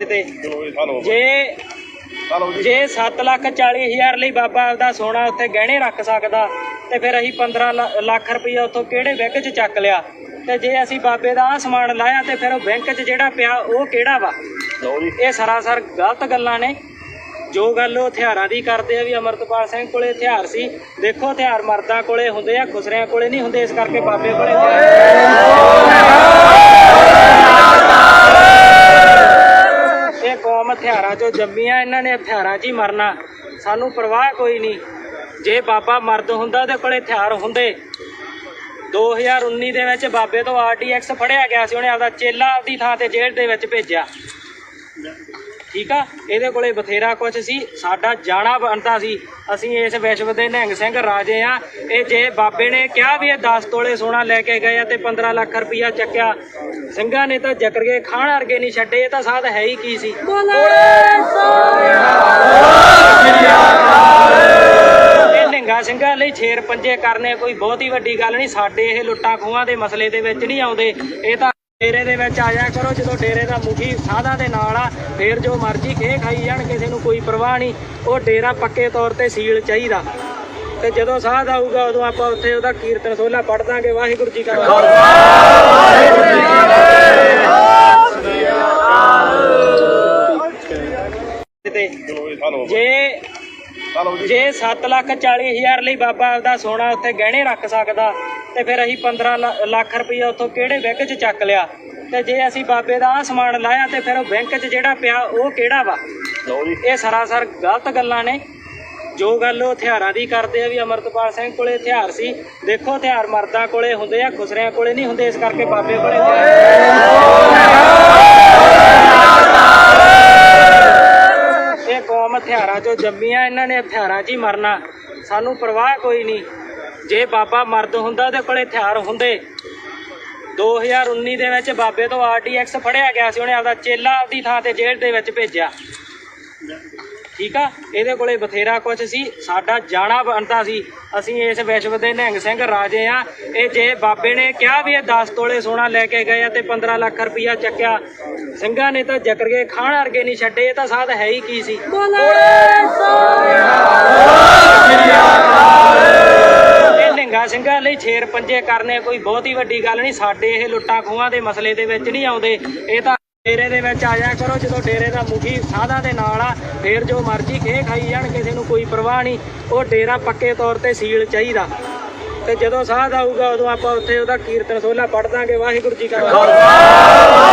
ਤੇ ਜੀ ਸਾਨੂੰ ਜੇ ਚਲੋ ਜੀ ਜੇ 7 ਲੱਖ 40 ਹਜ਼ਾਰ ਲਈ ਬਾਬਾ ਆਪਦਾ ਸੋਨਾ ਉੱਥੇ ਗਹਿਣੇ ਰੱਖ ਸਕਦਾ ਤੇ ਫਿਰ ਅਸੀਂ 15 ਲ- ਲੱਖ ਰੁਪਈਆ ਉੱਥੋਂ ਕਿਹੜੇ ਬੈਂਕ 'ਚ ਚੱਕ ਲਿਆ? ਤੇ ਜੇ ਅਸੀਂ ਬਾਬੇ ਦਾ ਆਹ ਸਮਾਨ ਲਾਇਆ ਤੇ ਫਿਰ ਉਹ ਬੈਂਕ 'ਚ ਜਿਹੜਾ ਪਿਆ ਉਹ ਕਿਹੜਾ ਵਾ? ਇਹ ਸਰਾਸਰ ਗਲਤ ਗੱਲਾਂ ਨੇ। ਜੋ ਗੱਲ ਉਹ ਹਥਿਆਰਾਂ ਦੀ ਕਰਦੇ ਆ ਵੀ ਅਮਰਤਪਾਲ ਸਿੰਘ ਕੋਲੇ ਹਥਿਆਰ ਸੀ ਦੇਖੋ ਹਥਿਆਰ ਮਰਦਾਂ ਕੋਲੇ ਹੁੰਦੇ ਆ ਖੁਸਰਿਆਂ ਕੋਲੇ ਨਹੀਂ ਹੁੰਦੇ ਇਸ ਕਰਕੇ ਬਾਬੇ ਕੋਲੇ ਕੌਮ ਹਥਿਆਰਾਂ 'ਚੋਂ ਜੰਮੀ ਆ ਇਹਨਾਂ ਨੇ ਹਥਿਆਰਾਂ 'ਚ ਹੀ ਮਰਨਾ। ਸਾਨੂੰ ਪਰਵਾਹ ਕੋਈ ਨਹੀਂ। ਜੇ ਬਾਬਾ ਮਰਦ ਹੁੰਦਾ, ਉਹਦੇ ਕੋਲੇ ਹਥਿਆਰ ਹੁੰਦੇ। 2019 ਦੇ ਵਿੱਚ ਬਾਬੇ ਤੋਂ ਆਰਡੀਐਕਸ ਫੜਿਆ ਗਿਆ ਸੀ, ਉਹਨੇ ਆਪਦਾ ਚੇਲਾ ਆਪਦੀ ਥਾਂ ਤੇ ਜੇਲ੍ਹ ਦੇ ਵਿੱਚ ਭੇਜਿਆ। ਠੀਕ ਆ? ਇਹਦੇ ਕੋਲੇ ਬਥੇਰਾ ਕੁਝ ਸੀ। ਸਾਡਾ ਜਾਣਾ ਬਣਦਾ ਸੀ। ਅਸੀਂ ਇਸ ਵਿਸ਼ਵ ਦੇ ਨਿਹੰਗ ਸਿੰਘ ਰਾਜੇ ਆ। ਇਹ ਜੇ ਬਾਬੇ ਨੇ ਕਿਹਾ ਵੀ ਇਹ 10 ਤੋਲੇ ਸੋਨਾ ਲੈ ਕੇ ਗਏ ਆ ਤੇ 15 ਲੱਖ ਰੁਪਇਆ ਚੱਕਿਆ ਸਿੰਘਾਂ ਨੇ ਤਾਂ ਜਕਰ ਕੇ ਖਾਣ ਵਰਗੇ ਨਹੀਂ ਛੱਡੇ। ਇਹ ਤਾਂ ਸਾਧ ਹੈ ਹੀ ਕੀ ਸੀ? ਇਹ ਨਿਹੰਗਾ ਸਿੰਘਾਂ ਲਈ ਛੇਰ ਪੰਜੇ ਕਰਨੇ ਕੋਈ ਬਹੁਤੀ ਵੱਡੀ ਗੱਲ ਨਹੀਂ। ਸਾਡੇ ਇਹ ਲੁੱਟਾਂ ਖੋਹਾਂ ਦੇ ਮਸਲੇ ਦੇ ਵਿੱਚ ਨਹੀਂ ਆਉਂਦੇ। ਇਹ ਤਾਂ ਡੇਰੇ ਦੇ ਵਿੱਚ ਆਇਆ ਕਰੋ, ਜਦੋਂ ਡੇਰੇ ਦਾ ਮੁਖੀ ਸਾਧਾਂ ਦੇ ਨਾਲ ਆ, ਫੇਰ ਜੋ ਮਰਜ਼ੀ ਖੇ ਖਾਈ ਜਾਣ, ਕਿਸੇ ਨੂੰ ਕੋਈ ਪਰਵਾਹ ਨਹੀਂ। ਉਹ ਡੇਰਾ ਪੱਕੇ ਤੌਰ ਤੇ ਸੀਲ ਚਾਹੀਦਾ। ਤੇ ਜਦੋਂ ਸਾਧ ਆਊਗਾ, ਉਦੋਂ ਆਪਾਂ ਉੱਥੇ ਉਹਦਾ ਕੀਰਤਨ ਸੋਲਾ ਪੜ ਦਾਂਗੇ। ਵਾਹਿਗੁਰੂ ਜੀ ਕਾ ਖਾਲਸਾ। ਜੇ ਜੇ 7 ਲੱਖ 40 ਹਜ਼ਾਰ ਲਈ ਬਾਬਾ ਆਪਦਾ ਸੋਨਾ ਉੱਥੇ ਗਹਿਣੇ ਰੱਖ ਸਕਦਾ ਤੇ ਫਿਰ ਅਸੀਂ 15 ਲ- ਲੱਖ ਰੁਪਈਆ ਉੱਥੋਂ ਕਿਹੜੇ ਬੈਂਕ 'ਚ ਚੱਕ ਲਿਆ? ਤੇ ਜੇ ਅਸੀਂ ਬਾਬੇ ਦਾ ਆਹ ਸਮਾਨ ਲਾਇਆ ਤੇ ਫਿਰ ਉਹ ਬੈਂਕ 'ਚ ਜਿਹੜਾ ਪਿਆ ਉਹ ਕਿਹੜਾ ਵਾ? ਇਹ ਸਰਾਸਰ ਗਲਤ ਗੱਲਾਂ ਨੇ। ਜੋ ਗੱਲ ਉਹ ਹਥਿਆਰਾਂ ਦੀ ਕਰਦੇ ਆ ਵੀ ਅਮਰਤਪਾਲ ਸਿੰਘ ਕੋਲੇ ਹਥਿਆਰ ਸੀ। ਦੇਖੋ ਹਥਿਆਰ ਮਰਦਾਂ ਕੋਲੇ ਹੁੰਦੇ ਆ ਖੁਸਰਿਆਂ ਕੋਲੇ ਨਹੀਂ ਹੁੰਦੇ ਇਸ ਕਰਕੇ ਬਾਬੇ ਕੋਲੇ ਇਹ ਕੌਮ ਹਥਿਆਰਾਂ 'ਚੋਂ ਜੰਮੀ ਆ ਇਹਨਾਂ ਨੇ ਹਥਿਆਰਾਂ 'ਚ ਹੀ ਮਰਨਾ। ਸਾਨੂੰ ਪਰਵਾਹ ਕੋਈ ਨਹੀਂ। ਜੇ ਬਾਬਾ ਮਰਦ ਹੁੰਦਾ ਉਹਦੇ ਕੋਲੇ ਹਥਿਆਰ ਹੁੰਦੇ। 2019 ਦੇ ਵਿੱਚ ਬਾਬੇ ਤੋਂ ਆਰਡੀਐਕਸ ਫੜਿਆ ਗਿਆ ਸੀ, ਉਹਨੇ ਆਪਦਾ ਚੇਲਾ ਆਪਦੀ ਥਾਂ ਤੇ ਜੇਲ੍ਹ ਦੇ ਵਿੱਚ ਭੇਜਿਆ। ਠੀਕ ਆ? ਇਹਦੇ ਕੋਲੇ ਬਥੇਰਾ ਕੁਝ ਸੀ। ਸਾਡਾ ਜਾਣਾ ਬਣਦਾ ਸੀ। ਅਸੀਂ ਇਸ ਵਿਸ਼ਵ ਦੇ ਨਿਹੰਗ ਸਿੰਘ ਰਾਜੇ ਆ। ਇਹ ਜੇ ਬਾਬੇ ਨੇ ਕਿਹਾ ਵੀ ਇਹ 10 ਤੋਲੇ ਸੋਨਾ ਲੈ ਕੇ ਗਏ ਆ ਤੇ 15 ਲੱਖ ਰੁਪਇਆ ਚੱਕਿਆ, ਸਿੰਘਾਂ ਨੇ ਤਾਂ ਜਕਰਗੇ ਖਾਣ ਵਰਗੇ ਨਹੀਂ ਛੱਡੇ, ਇਹ ਤਾਂ ਸਾਧ ਹੈ ਹੀ ਕੀ ਸੀ? ਇਹ ਸਿੰਘਾਂ ਪੰਜੇ ਕਰਨੇ, ਕੋਈ ਬਹੁਤੀ ਵੱਡੀ ਗੱਲ ਨਹੀਂ, ਸਾਡੇ ਇਹ ਲੁੱਟਾਂ ਖੋਹਾਂ ਦੇ ਮਸਲੇ ਦੇ ਵਿੱਚ ਨਹੀਂ ਆਉਂਦੇ। ਇਹ ਤਾਂ ਡੇਰੇ ਦੇ ਵਿੱਚ ਆਇਆ ਕਰੋ, ਜਦੋਂ ਡੇਰੇ ਦਾ ਮੁਖੀ ਸਾਧਾਂ ਦੇ ਨਾਲ ਆ, ਫੇਰ ਜੋ ਮਰਜ਼ੀ ਖੇ ਖਾਈ ਜਾਣ, ਕਿਸੇ ਨੂੰ ਕੋਈ ਪਰਵਾਹ ਨਹੀਂ। ਉਹ ਡੇਰਾ ਪੱਕੇ ਤੌਰ ਤੇ ਸੀਲ ਚਾਹੀਦਾ। ਤੇ ਜਦੋਂ ਸਾਧ ਆਊਗਾ, ਉਦੋਂ ਆਪਾਂ ਉੱਥੇ ਉਹਦਾ ਕੀਰਤਨ ਸੋਲਾ ਪੜ ਦਾਂਗੇ। ਵਾਹਿਗੁਰੂ ਜੀ ਕਾ ਖਾਲਸਾ।